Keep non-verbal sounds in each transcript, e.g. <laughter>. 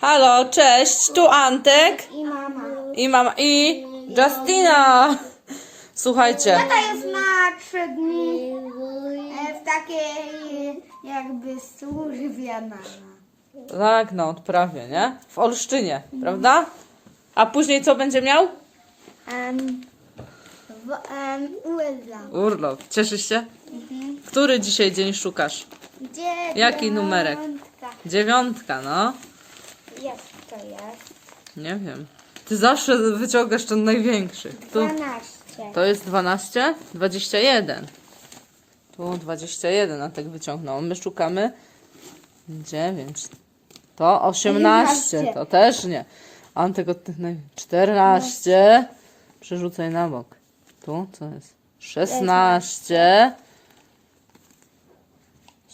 Halo, cześć, tu Antek I mama. i mama i Justina. Słuchajcie, Tata jest na trzy dni e, w takiej jakby służbie mama. tak, na odprawie, nie? W Olsztynie, prawda? A później co będzie miał? Um, w urlop. Urlop. Cieszysz się? Który dzisiaj dzień szukasz? Gdzie Jaki numerek? dziewiątka? Dziewiątka, no. Jak to jest? Nie wiem. Ty zawsze wyciągasz ten największy. Tu, Dwanaście. to jest 12? 21. Tu 21, a tak wyciągnął. My szukamy 9. To 18, 18. to też nie. Antek od tych naj... 14. Przerzucaj na bok. Tu co jest? 16.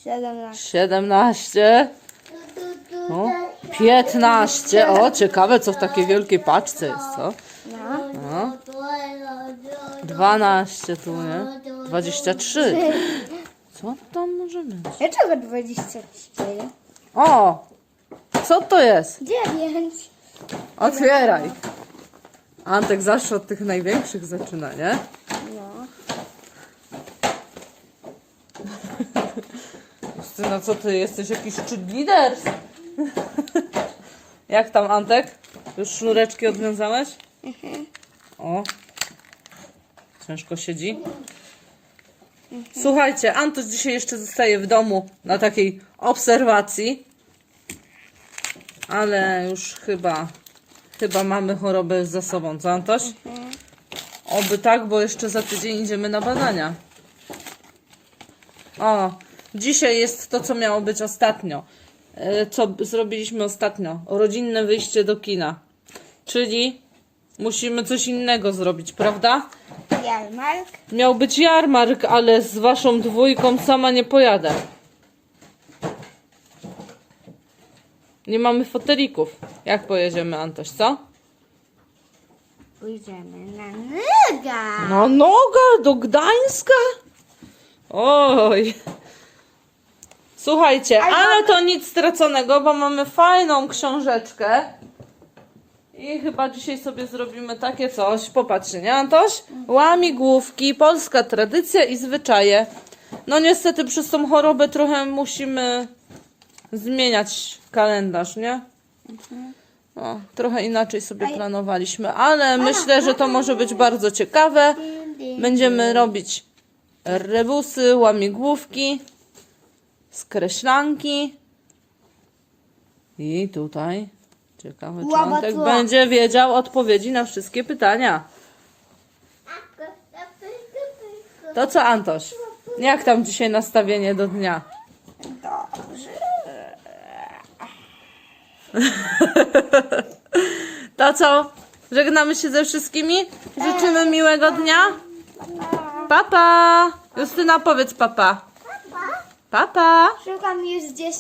Siedemnaście. 17. No, 15. O, ciekawe, co w takiej wielkiej paczce jest, co? No. No. 12 tu, nie? 23. Co tam może być? Dlaczego dwadzieścia cztery? O! Co to jest? Dziewięć. Otwieraj. Antek zawsze od tych największych zaczyna, nie? No. Justyna, co ty jesteś? Jakiś cheerleader? <laughs> Jak tam, Antek? Już sznureczki odwiązałeś? O. Ciężko siedzi. Słuchajcie, Antoś dzisiaj jeszcze zostaje w domu na takiej obserwacji. Ale już chyba, chyba mamy chorobę za sobą, co Antoś? Oby tak, bo jeszcze za tydzień idziemy na badania. O, dzisiaj jest to, co miało być ostatnio. E, Co zrobiliśmy ostatnio? Rodzinne wyjście do kina. Czyli musimy coś innego zrobić, prawda? Jarmark. Miał być jarmark, ale z waszą dwójką sama nie pojadę. Nie mamy fotelików. Jak pojedziemy, Antoś, co? Pójdziemy na nyga. No noga do Gdańska? Oj. Słuchajcie, ale to nic straconego, bo mamy fajną książeczkę. I chyba dzisiaj sobie zrobimy takie coś. Popatrzcie, nie Antoś? Łamigłówki, polska tradycja i zwyczaje. No niestety przez tą chorobę trochę musimy zmieniać kalendarz, nie? No, trochę inaczej sobie planowaliśmy, ale myślę, że to może być bardzo ciekawe. Będziemy robić rebusy, łamigłówki, skreślanki. I tutaj ciekawe, czy Łaba Antek tła. będzie wiedział odpowiedzi na wszystkie pytania. To co, Antoś? Jak tam dzisiaj nastawienie do dnia? Dobrze. <laughs> To co? Żegnamy się ze wszystkimi? Życzymy miłego dnia? Papa! Justyna, powiedz papa. Papa! Szukam już dziesiąt.